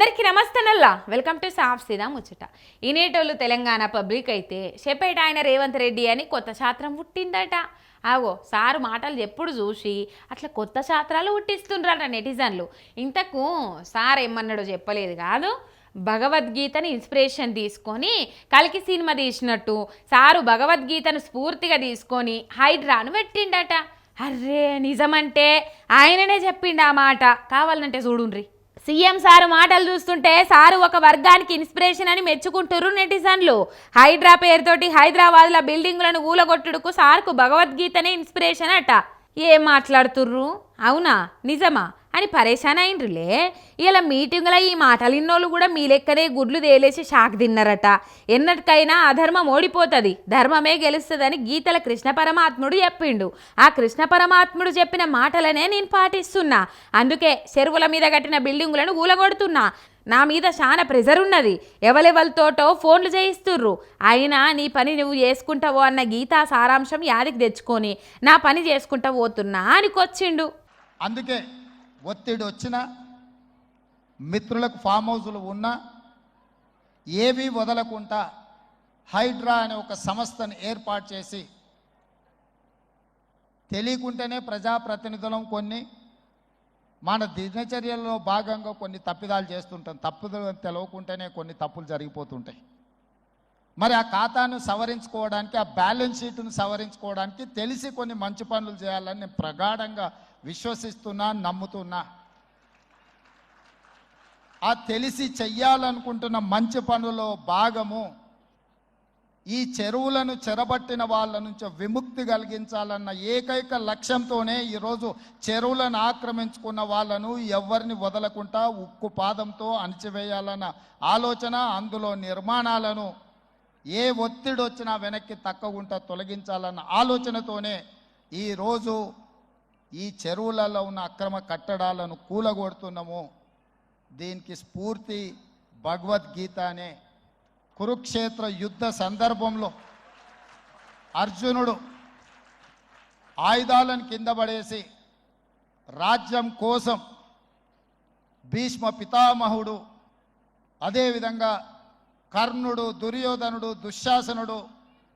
అందరికీ నమస్తేనల్లా. Welcome to సాఫ్ సీదా ముచ్చట. ఈనేటోళ్ళు తెలంగాణ పబ్లిక్ అయితే చెప్పేట ఆయన రేవంత్ రెడ్డి అని కొత్త శాస్త్రం పుట్టిందట. ఆగో సారు మాటలు ఎప్పుడు చూసి అట్లా కొత్త శాస్త్రాలు పుట్టిస్తుండ్రట నెటిజన్లు. ఇంతకు సార్ ఏమన్నాడో చెప్పలేదు కాదు? భగవద్గీతని ఇన్స్పిరేషన్ తీసుకొని కలికి సినిమా తీసినట్టు సారు భగవద్గీతను స్ఫూర్తిగా తీసుకొని హైడ్రాను పెట్టిండట. అర్రే నిజమంటే ఆయననే చెప్పిండు ఆ మాట. కావాలంటే చూడుండ్రి. సీఎం సారు మాటలు చూస్తుంటే సారు ఒక వర్గానికి ఇన్స్పిరేషన్ అని మెచ్చుకుంటుర్రు నెటిజన్లు. హైడ్రా పేరుతోటి హైదరాబాద్ల బిల్డింగులను ఊలగొట్టుడుకు సార్కు భగవద్గీతనే ఇన్స్పిరేషన్ అట. ఏం మాట్లాడుతుర్రు? అవునా? నిజమా? అని పరేషాన్ అయినరులే. ఇలా మీటింగ్లో ఈ మాటలు ఇన్నోళ్ళు కూడా మీ లెక్కనే గుడ్లు తేలేసి షాక్ తిన్నారట. ఎన్నటికైనా అధర్మం ఓడిపోతుంది ధర్మమే గెలుస్తుందని గీతల కృష్ణ పరమాత్ముడు చెప్పిండు. ఆ కృష్ణ పరమాత్ముడు చెప్పిన మాటలనే నేను పాటిస్తున్నా. అందుకే చెరువుల మీద కట్టిన బిల్డింగులను ఊలగొడుతున్నా. నా మీద చాలా ప్రెజర్ ఉన్నది. ఎవలెవలతోటో ఫోన్లు చేయిస్తుర్రు. అయినా నీ పని నువ్వు చేసుకుంటావో అన్న గీతా సారాంశం యాదికి తెచ్చుకొని నా పని చేసుకుంటా పోతున్నా అనికొచ్చిండు. అందుకే ఒత్తిడి వచ్చినా మిత్రులకు ఫామ్ హౌజులు ఉన్నా ఏవి వదలకుండా హైడ్రా అనే ఒక సంస్థను ఏర్పాటు చేసి తెలియకుంటేనే ప్రజాప్రతినిధులం కొన్ని మన దినచర్యల్లో భాగంగా కొన్ని తప్పిదాలు చేస్తుంటాం. తప్పుదలు తెలవకుంటేనే కొన్ని తప్పులు జరిగిపోతుంటాయి. మరి ఆ ఖాతాను సవరించుకోవడానికి ఆ బ్యాలెన్స్ షీట్ను సవరించుకోవడానికి తెలిసి కొన్ని మంచి పనులు చేయాలని నేను ప్రగాఢంగా విశ్వసిస్తున్నా నమ్ముతున్నా. ఆ తెలిసి చెయ్యాలనుకుంటున్న మంచి పనులో భాగము ఈ చెరువులను చెరబట్టిన వాళ్ళ నుంచి విముక్తి కలిగించాలన్న ఏకైక లక్ష్యంతోనే ఈరోజు చెరువులను ఆక్రమించుకున్న వాళ్ళను ఎవరిని వదలకుండా ఉక్కు పాదంతో అణిచివేయాలన్న ఆలోచన అందులో నిర్మాణాలను ఏ ఒత్తిడి వచ్చినా వెనక్కి తక్కకుండా తొలగించాలన్న ఆలోచనతోనే ఈరోజు ఈ చెరువులలో ఉన్న అక్రమ కట్టడాలను కూలగొడుతున్నాము. దీనికి స్ఫూర్తి భగవద్గీత అనే కురుక్షేత్ర యుద్ధ సందర్భంలో అర్జునుడు ఆయుధాలను కింద పడేసి రాజ్యం కోసం భీష్మ పితామహుడు అదేవిధంగా కర్ణుడు దుర్యోధనుడు దుశ్శాసనుడు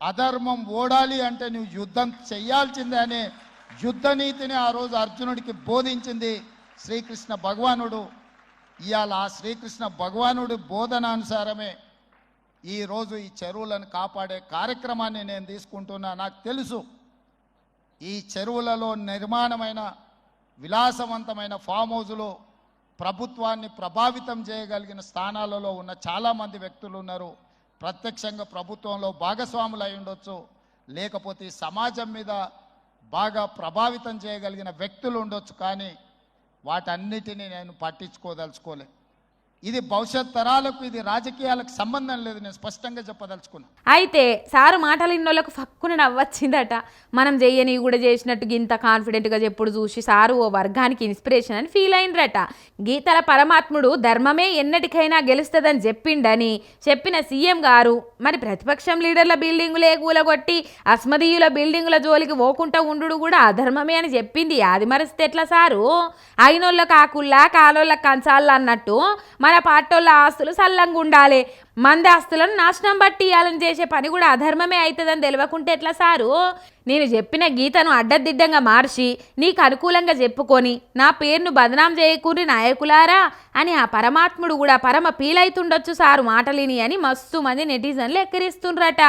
అధర్మం ఓడాలి అంటే నువ్వు యుద్ధం చెయ్యాల్సిందే అనే యుద్ధ నీతిని ఆ రోజు అర్జునుడికి బోధించింది శ్రీకృష్ణ భగవానుడు. ఇవాళ ఆ శ్రీకృష్ణ భగవానుడి బోధనానుసారమే ఈరోజు ఈ చెరువులను కాపాడే కార్యక్రమాన్ని నేను తీసుకుంటున్నా. నాకు తెలుసు ఈ చెరువులలో నిర్మాణమైన విలాసవంతమైన ఫామ్ హౌజులు ప్రభుత్వాన్ని ప్రభావితం చేయగలిగిన స్థానాలలో ఉన్న చాలామంది వ్యక్తులు ఉన్నారు. ప్రత్యక్షంగా ప్రభుత్వంలో భాగస్వాములు అయి ఉండొచ్చు. లేకపోతే సమాజం మీద బాగా ప్రభావితం చేయగలిగిన వ్యక్తులు ఉండొచ్చు. కానీ వాటన్నిటినీ నేను పట్టించుకోదలుచుకోలే ఇది భవిష్యత్ తరాలకు ఇది రాజకీయాలకు సంబంధం లేదు. నేను స్పష్టంగా చెప్పదలుచుకున్నా. అయితే సారు మాటలు ఇన్నోళ్ళకు ఫక్కున నవ్వచ్చిందట. మనం చేయని కూడా చేసినట్టు ఇంత కాన్ఫిడెంట్గా చెప్పుడు చూసి సారు ఓ వర్గానికి ఇన్స్పిరేషన్ అని ఫీల్ అయిందట గీతల పరమాత్ముడు ధర్మమే ఎన్నటికైనా గెలుస్తుందని చెప్పిండని చెప్పిన సీఎం గారు మరి ప్రతిపక్షం లీడర్ల బిల్డింగులే కూలగొట్టి అస్మదీయుల బిల్డింగుల జోలికి పోకుండా ఉండు కూడా అధర్మమే అని చెప్పింది. అది మరిస్తే ఎట్లా సారు? అయినోళ్ళ కాకుల్లా కాలోళ్ళ కంచాల అన్నట్టు మన పాటోళ్ళ ఆస్తులు సల్లంగా ఉండాలి. మంది ఆస్తులను నాశనం పట్టియాలని చేసే పని కూడా అధర్మమే అవుతుందని తెలియకుంటే ఎట్లా సారు? నేను చెప్పిన గీతను అడ్డదిడ్డంగా మార్చి నీకు అనుకూలంగా చెప్పుకొని నా పేరును బదనాం చేయకూరి నాయకులారా అని ఆ పరమాత్ముడు కూడా పరమ పీలైతుండొచ్చు సారు మాటలిని అని మస్తు మంది నెటిజన్లు ఎక్కిరిస్తుండ్రట.